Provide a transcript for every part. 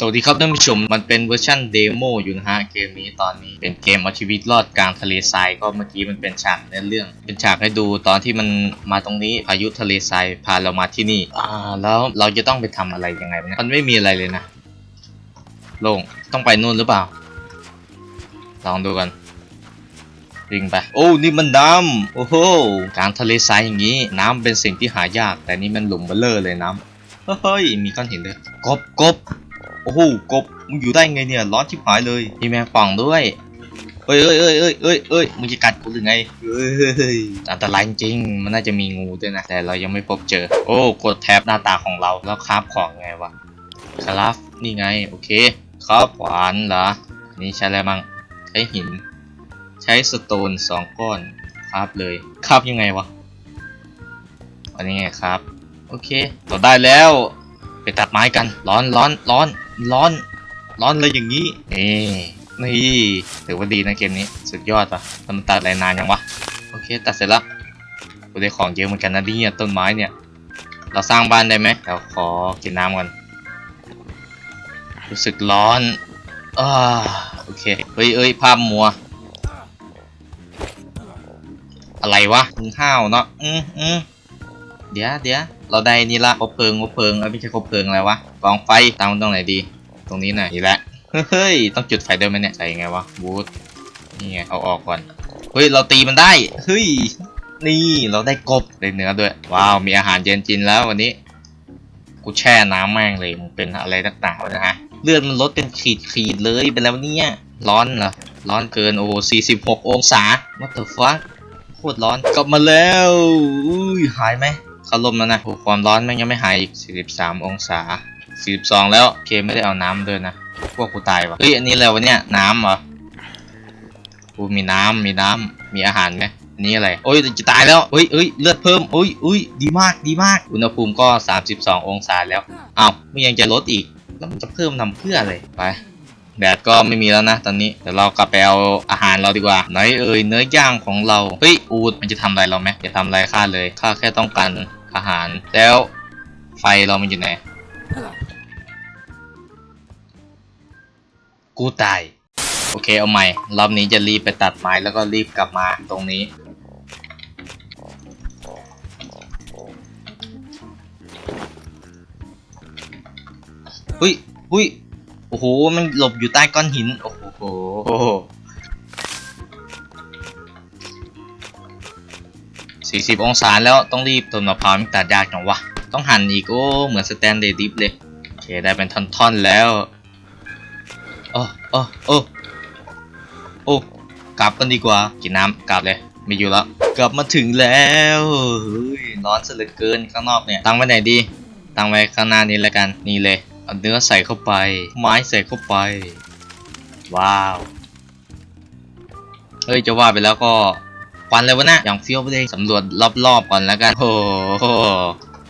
สวัสดีครับท่านผู้ชม มันเป็นเวอร์ชันเดโมอยู่นะฮะ เกมนี้ตอนนี้เป็นเกมเอาชีวิตรอดกลางทะเลทรายก็เมื่อกี้มันเป็นฉากในเรื่อง เป็นฉากให้ดูตอนที่มันมาตรงนี้พายุทะเลทรายพาเรามาที่นี่ อ่า แล้วเราจะต้องไปทำอะไรยังไงวะมันไม่มีอะไรเลยนะโล่งต้องไปนู่นหรือเปล่า ลองดูกันวิ่งไป โอ้ นี่มันน้ำโอ้โหกลางทะเลทรายอย่างนี้ น้ำเป็นสิ่งที่หายาก แต่นี่มันหลุมเบลเลอร์เลยน้ำเฮ้ยมีก้อนหินด้วยกบกบ อ้โหกบมึงอยู่ได้ไงเนี่ยร้อนชิบหายเลยมีแมงป่องด้วยเอ้ยเอ้ยเอ้ยเอ้ยเอ้ยเอ้ยมึงจะกัดกูหรือไงเอ้ยอันตรายจริงมันน่าจะมีงูด้วยนะแต่เรายังไม่พบเจอ โอ้กดแท็บหน้าตาของเราแล้วคราฟของไงวะคราฟนี่ไงโอเคครับหวานเหรอนี่ใช้อะไรบ้างใช้หิน ใช้สโตนสองก้อนคราฟเลยคราฟยังไงวะอันนี้ไงครับ โอเคเราได้แล้วไปตัดไม้กันร้อนร้อนร้อน ร้อน ร้อนเลยอย่างนี้นี่นี่ถือว่าดีนะเกมนี้ สุดยอดปะแล้วมันตัดอะไรนานยังวะ โอเค ตัดเสร็จแล้วกูได้ของเยอะเหมือนกันนะเนี่ยต้นไม้เนี่ย เราสร้างบ้านได้ไหมเราขอกินน้ำกันรู้สึกร้อนอ่าโอเค เฮ้ยเอ้ยภาพมัว อะไรวะมึงห้าวเนาะ อืมอืมเดี๋ยวเดี๋ยว เราได้นี่ละคบเพลิงคบเพลิงเอ้ยไม่ใช่คบเพลิงอะไรวะกองไฟตั้งตรงไหนดี ตรงนี้หน่อยนี่แหละเฮ้ยต้องจุดไฟด้วยไหมเนี่ยใส่ยังไงวะบูทนี่ไงเอาออกก่อนเฮ้ยเราตีมันได้เฮ้ยนี่เราได้กบได้เนื้อด้วย ว้าวมีอาหารเย็นจินแล้ววันนี้ กูแช่น้ำแม่งเลยมันเป็นอะไรต่างๆนะฮะเลือดมันลดเป็นขีดขีดเลยเป็นแล้วเนี่ยร้อนเหรอร้อนเกินโอ้สี่สิบหกองศา what the fuck โคตรร้อนกลับมาแล้วอุ้ยหายไหม เข้าลมแล้วนะโอ้ความร้อนแม่งยังไม่หายอีก 43 องศา 42 แล้วเคไม่ได้เอาน้ำด้วยนะพวกกูตายวะเฮ้ยอันนี้อะไรวะเนี่ยน้ำเหรอกูมีน้ำมีน้ำมีอาหารไหมนนี้อะไร โอ้ยจะตายแล้วเฮ้ยเฮ้ยเลือดเพิ่มโอ้ยอุ้ยดีมากดีมาก อุณหภูมิก็ 32 องศาแล้วอ้าวไม่ยังจะลดอีก แล้วมันจะเพิ่มทำเพื่ออะไรไปแดดก็ไม่มีแล้วนะ ตอนนี้เดี๋ยวเรากลับไปเอาอาหารเราดีกว่าไหนเอ่ยเนื้อย่างของเรา เฮ้ยอูดมันจะทำอะไรเราไหมจะทำอะไรข้าเลยข้าแค่ต้องการ อาหาร แล้วไฟเรามันอยู่ไหน กูตาย โอเคเอาใหม่ รอบนี้จะรีบไปตัดไม้แล้วก็รีบกลับมาตรงนี้ หุยหุยโอ้โห มันหลบอยู่ใต้ก้อนหิน โอ โหสี่สิบองศาแล้วต้องรีบต้นมะพร้าวมันตัดยากจังวะ ต้องหั่นอีกโอ้ เหมือนสแตนเดดิฟเลย โอเค ได้เป็นท่อนๆแล้วโอ้โอ้โอ้โอ้กลับกันดีกว่า กินน้ำกลับเลย ไม่อยู่แล้ว กลับมาถึงแล้วเฮ้ยร้อนซะเหลือเกินข้างนอกเนี่ย ตั้งไว้ไหนดี ตั้งไว้ข้างหน้านี้แล้วกัน นี่เลย เอาเนื้อใส่เข้าไป ไม้ใส่เข้าไป ว้าว เฮ้ย จะว่าไปแล้วก็ ควันเลยวะนะอย่างเฟี้ยวไปเลยสำรวจรอบๆก่อนแล้วกันโอ้โห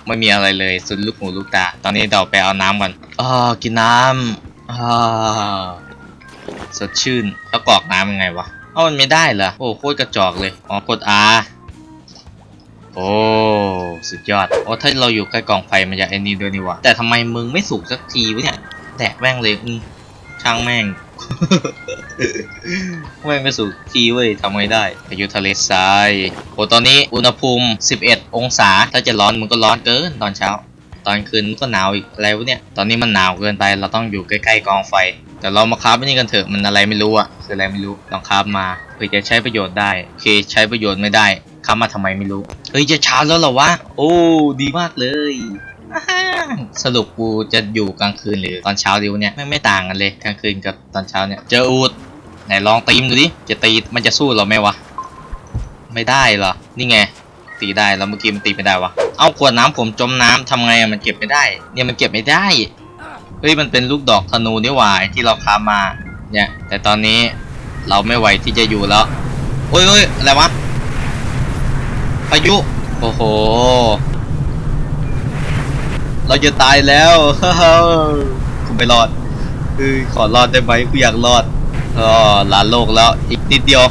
ไม่มีอะไรเลยสุดลูกหูลูกตา ตอนนี้เดี๋ยวไปเอาน้ำก่อนอ่ากินน้ำอ่าสดชื่นแล้วกรอกน้ำยังไงวะเอ้ามันไม่ได้เหรอโอ้โคตรกระจอกเลยอ๋อกด R โอ้สุดยอดโอ้ถ้าเราอยู่ใกล้กองไฟมันจะไอ้นี่ด้วยนี่วะแต่ทำไมมึงไม่สุกสักทีวะเนี่ยแดกแม่งเลยอืมช่างแม่ง แม่ไม่สุกทีเว้ยทำไงได้พายุทะเลทรายโอ้ตอนนี้อุณหภูมิ 11 องศา ถ้าจะร้อนมันก็ร้อนเกินตอนเช้า ตอนคืนมันก็หนาวอีกอะไรวะเนี่ย ตอนนี้มันหนาวเกินไป เราต้องอยู่ใกล้ๆกองไฟ แต่เรามาคราฟไอ้นี่กันเถอะ มันอะไรไม่รู้อะคืออะไรไม่รู้ ลองคราฟมา เพื่อจะใช้ประโยชน์ได้โอเคใช้ประโยชน์ไม่ได้คราฟมาทำไมไม่รู้ เฮ้ยจะช้าแล้วเหรอวะ โอ้ ดีมากเลย สรุปกูจะอยู่กลางคืนหรือตอนเช้าดีวเนี่ยไม่ไม่ต่างกันเลยกลางคืนกับตอนเช้าเนี่ยเจออูดไหนลองตีมดูดิจะตีมันจะสู้เราไหมวะไม่ได้เหรอนี่ไงตีได้แล้วเมื่อกี้มันตีไม่ได้วะเอาขวดน้ำผมจมน้ำทำไงมันเก็บไม่ได้ เนี่ยมันเก็บไม่ได้เฮ้ยมันเป็นลูกดอกธนูนี่หว่าที่เราคามาเนี่ย แต่ตอนนี้เราไม่ไหวที่จะอยู่แล้วโอ้ยโอ้ยอะไรวะพายุโอ้โห เราจะตายแล้วคุณไปรอดเฮ้ยขอรอดได้ไหมกูอยากรอดอ๋อลาโลกแล้ว อีกนิดเดียว